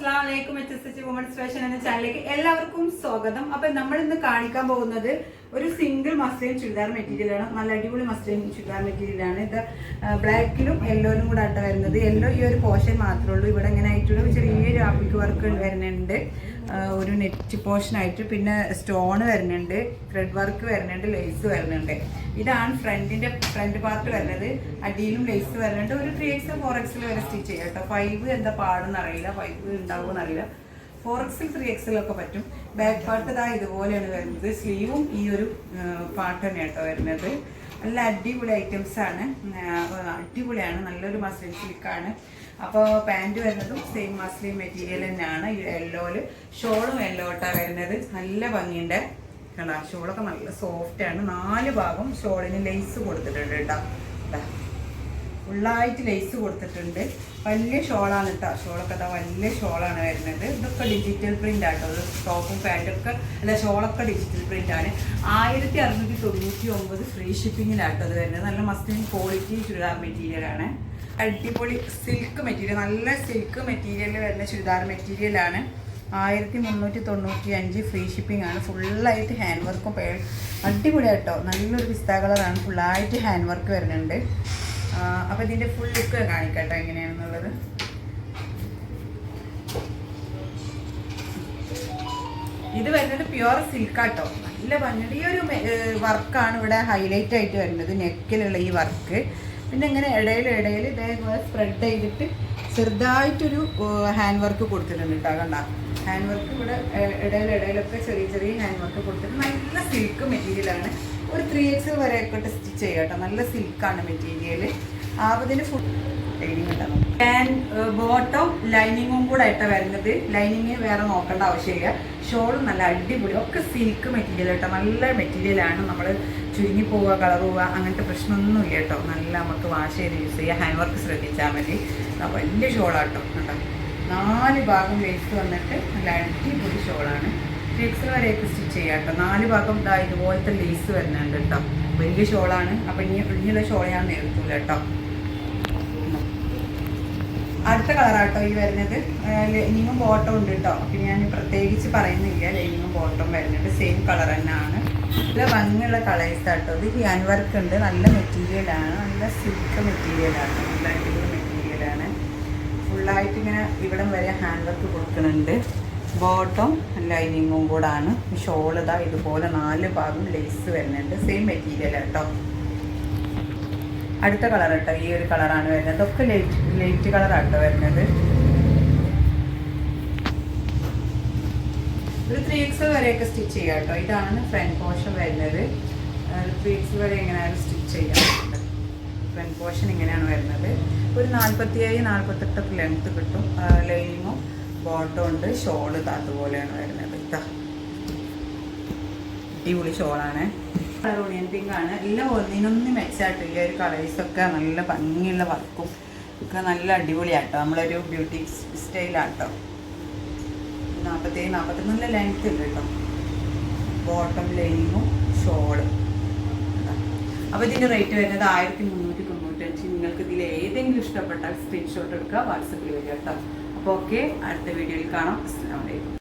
അസ്സാം വലൈക്കും H S fashion എന്ന ചാനലിലേക്ക് എല്ലാവർക്കും സ്വാഗതം. അപ്പൊ നമ്മൾ ഇന്ന് കാണിക്കാൻ പോകുന്നത് ഒരു സിംഗിൾ മസ്ലിൻ ചുരിദാർ മെറ്റീരിയൽ ആണ്. നല്ല അടിപൊളി മസ്ലിൻ ചുരിദാർ മെറ്റീരിയൽ ആണ്. ഇത് ബ്ലാക്കിലും യെല്ലോയിലും കൂടെ ആയിട്ട് വരുന്നത്. യെല്ലോ ഈ ഒരു പോർഷൻ മാത്രമേ ഉള്ളൂ. ഇവിടെ ഇങ്ങനെ ആയിട്ടുള്ള ചെറിയൊരു ആപ്പിക്ക് വർക്ക് വരുന്നുണ്ട്. ഒരു നെറ്റ് പോർഷൻ ആയിട്ട് പിന്നെ സ്റ്റോൺ വരുന്നുണ്ട് ത്രെഡ് വർക്ക് വരുന്നുണ്ട് ലേസ് വരുന്നുണ്ട്. ഇതാണ് ഫ്രണ്ടിന്റെ ഫ്രണ്ട് പാർട്ട് വരുന്നത്. അടിയിലും ലേസ് വരുന്നുണ്ട്. ഒരു ത്രീ എക്സ് ഫോർ എക്സിൽ വരെ സ്റ്റിച്ച് ചെയ്യാം കേട്ടോ. ഫൈവ് എന്താ പാടെന്ന് അറിയില്ല. ഫൈവ് ഉണ്ടാവുമെന്ന് അറിയില്ല ഫോർ എക്സിൽ ത്രീ എക്സിലൊക്കെ പറ്റും. ബാക്ക് പാർട്ട് ഇതാ ഇതുപോലെയാണ് വരുന്നത്. സ്ലീവും ഈ ഒരു പാർട്ട് തന്നെ കേട്ടോ വരുന്നത്. നല്ല അടിപൊളി ഐറ്റംസ് ആണ്. അടിപൊളിയാണ്. നല്ലൊരു മസ്ലിൻ സിൽക്കാണ് അപ്പോൾ പാന്റ് വരുന്നതും സെയിം മസ്ലിൻ മെറ്റീരിയൽ തന്നെയാണ്. യെല്ലോയിൽ ഷോളും യെല്ലോ വരുന്നത്. നല്ല ഭംഗിയുണ്ട്. കണ്ടോ ഷോളൊക്കെ നല്ല സോഫ്റ്റ് ആണ്. നാല് ഭാഗം ഷോളിന് ലേസ് കൊടുത്തിട്ടുണ്ട് കേട്ടോ. ഫുള്ളായിട്ട് ലേസ് കൊടുത്തിട്ടുണ്ട്. വലിയ ഷോളാണ് കേട്ടോ ഷോളൊക്കെ അതാ വലിയ ഷോളാണ് വരുന്നത്. ഇതൊക്കെ ഡിജിറ്റൽ പ്രിന്റ് ആട്ടോ. ടോപ്പും പാന്റും ഒക്കെ. അല്ല ഷോളൊക്കെ ഡിജിറ്റൽ പ്രിന്റ് ആണ്. ആയിരത്തി അറുന്നൂറ്റി തൊണ്ണൂറ്റി ഒമ്പത് ഫ്രീ ഷിപ്പിങ്ങിലാട്ടോ അത് വരുന്നത്. നല്ല മസ്റ്റിൻ ക്വാളിറ്റി ചുരിദാർ മെറ്റീരിയലാണ് അടിപൊളി സിൽക്ക് മെറ്റീരിയൽ നല്ല സിൽക്ക് മെറ്റീരിയലിൽ വരുന്ന ചുരിദാർ മെറ്റീരിയൽ ആണ്. ആയിരത്തി മുന്നൂറ്റി തൊണ്ണൂറ്റി അഞ്ച് ഫ്രീ ഷിപ്പിംഗ് ആണ് ഫുള്ളായിട്ട് ഹാൻഡ് വർക്കും അടിപൊളിയാട്ടോ നല്ലൊരു പിസ്ത കളറാണ് ഫുള്ളായിട്ട് ഹാൻഡ് വർക്ക് വരുന്നുണ്ട്. അപ്പോൾ ഇതിന്റെ ഫുൾ ലുക്ക് കാണിക്കട്ടെ എങ്ങനെയാണെന്നുള്ളത്. ഇത് വരുന്നത് പ്യുവർ സിൽക്കാട്ടോ നല്ല ഭംഗിയൊരു ഈ ഒരു വർക്കാണ് ഇവിടെ ഹൈലൈറ്റ് ആയിട്ട് വരുന്നത് നെക്കിലുള്ള ഈ വർക്ക് പിന്നെ ഇങ്ങനെ ഇടയിൽ ഇടയിൽ ഇതേപോലെ സ്പ്രെഡ് ചെയ്തിട്ട് ചെറുതായിട്ടൊരു ഹാൻഡ് വർക്ക് കൊടുത്തിട്ടുണ്ട് കേട്ടോ കണ്ട? ഹാൻഡ് വർക്ക് ഇവിടെ ഇടയിൽ ഇടയിലൊക്കെ ചെറിയ ചെറിയ ഹാൻഡ് വർക്ക് കൊടുത്തിട്ട് നല്ല സിൽക്ക് മെറ്റീരിയലാണ് ഒരു ത്രീ എക്സ് വരെയൊക്കെ സ്റ്റിച്ച് ചെയ്യാം കേട്ടോ നല്ല സിൽക്കാണ് മെറ്റീരിയൽ ആവതിന് ഫുൾ ലൈനിങ് ഉണ്ടാവും പാന്റ് ബോട്ടം ലൈനിങ്ങും കൂടെ ആയിട്ടാണ് വരുന്നത്. ലൈനിങ് വേറെ നോക്കേണ്ട ആവശ്യമില്ല. ഷോളും നല്ല അടിപൊളി. ഒക്കെ സിൽക്ക് മെറ്റീരിയൽ കേട്ടോ നല്ല മെറ്റീരിയലാണ് നമ്മൾ ചുരുങ്ങി പോവുക കളർ പോവുക അങ്ങനത്തെ പ്രശ്നമൊന്നുമില്ല കേട്ടോ നല്ല നമുക്ക് വാഷ് ചെയ്ത് യൂസ് ചെയ്യുക ഹാൻഡ് വർക്ക് ശ്രദ്ധിച്ചാൽ മതി. വലിയ ഷോളാട്ടോ കേട്ടോ. നാല് ഭാഗം വേസ്റ്റ് വന്നിട്ട് നല്ല അടിപൊളി ഷോളാണ്. ലെഗ്സ് വരെയൊക്കെ സ്റ്റിച്ച് ചെയ്യാം കേട്ടോ. നാല് ഭാഗം ഇതാ ഇതുപോലത്തെ ലേസ് വരുന്നുണ്ട് കേട്ടോ. വലിയ ഷോളാണ്. അപ്പം ഇനി ഇനിയുള്ള ഷോൾ ഞാൻ കേട്ടോ. അടുത്ത കളറാട്ടോ ഈ വരുന്നത്. ലൈനിങ്ങും ബോട്ടം ഉണ്ട് കേട്ടോ. അപ്പം ഞാൻ പ്രത്യേകിച്ച് പറയുന്നില്ല. ലൈനിങ്ങും ബോട്ടം വരുന്നുണ്ട് സെയിം കളർ തന്നെയാണ്. നല്ല ഭംഗിയുള്ള കളേഴ്സ് ആട്ടോ. ഇത് ഹാൻഡ് വർക്ക് ഉണ്ട്. നല്ല മെറ്റീരിയലാണ് നല്ല സിൽക്ക് മെറ്റീരിയലാണ് നല്ല അടിപൊളി മെറ്റീരിയലാണ് ഫുള്ളായിട്ട് ഇങ്ങനെ ഇവിടം വരെ ഹാൻഡ് വർക്ക് കൊടുക്കുന്നുണ്ട്. ബോട്ടം ലൈനിങ്ങും കൂടാണ് ഷോൾ ഇതാ ഇതുപോലെ നാല് ഭാഗം ലേസ് വരുന്നുണ്ട്. സെയിം മെറ്റീരിയൽ കേട്ടോ അടുത്ത കളർ കേട്ടോ ഈ ഒരു കളറാണ് വരുന്നത്. ഒക്കെ ലൈറ്റ് ലൈറ്റ് കളറാട്ടോ വരുന്നത്. ഒരു ത്രീ എക്സ് വരെയൊക്കെ സ്റ്റിച്ച് ചെയ്യാം കേട്ടോ. ഇതാണ് ഫ്രണ്ട് പോർഷൻ വരുന്നത്. ത്രീ എക്സ് വരെ എങ്ങനെയാണ് സ്റ്റിച്ച് ചെയ്യാം. ഫ്രണ്ട് പോർഷൻ ഇങ്ങനെയാണ് വരുന്നത്. ഒരു നാൽപ്പത്തി ഏഴ് നാൽപ്പത്തെട്ടൊക്കെ ലെങ്ത്ത് കിട്ടും ലൈനിങ്ങും ബോട്ടം ഉണ്ട്. ഷോൾ അതുപോലെയാണ് വരുന്നത്. ഇതാ. അടിപൊളി ഷോളാണ് കളർ ഓണിയൻ പിങ്ക് ആണ്. എല്ലാം ഒന്നിനൊന്നും ഈ ഒരു കളേഴ്സൊക്കെ നല്ല ഭംഗിയുള്ള വർക്കും ഒക്കെ നല്ല അടിപൊളിയാട്ടോ. നമ്മളൊരു ബ്യൂട്ടി സ്റ്റൈലാട്ടോ നാൽപ്പത്തേഴ് നാൽപ്പത്തി നല്ല ലെങ്ത് ഉണ്ട് കേട്ടോ. ബോട്ടം ലൈനിങ്ങും ഷോൾ അപ്പോൾ ഇതിന്റെ റേറ്റ് വരുന്നത് ആയിരത്തി മുന്നൂറ്റി തൊണ്ണൂറ്റഞ്ച് നിങ്ങൾക്ക് ഇതിൽ ഏതെങ്കിലും ഇഷ്ടപ്പെട്ടാൽ സ്ക്രീൻഷോട്ട് എടുക്കുക വാട്സപ്പിൽ വരിക കേട്ടോ. അപ്പോൾ ഓക്കെ അടുത്ത വീഡിയോയിൽ കാണാം. അസ്സാം വലൈക്കും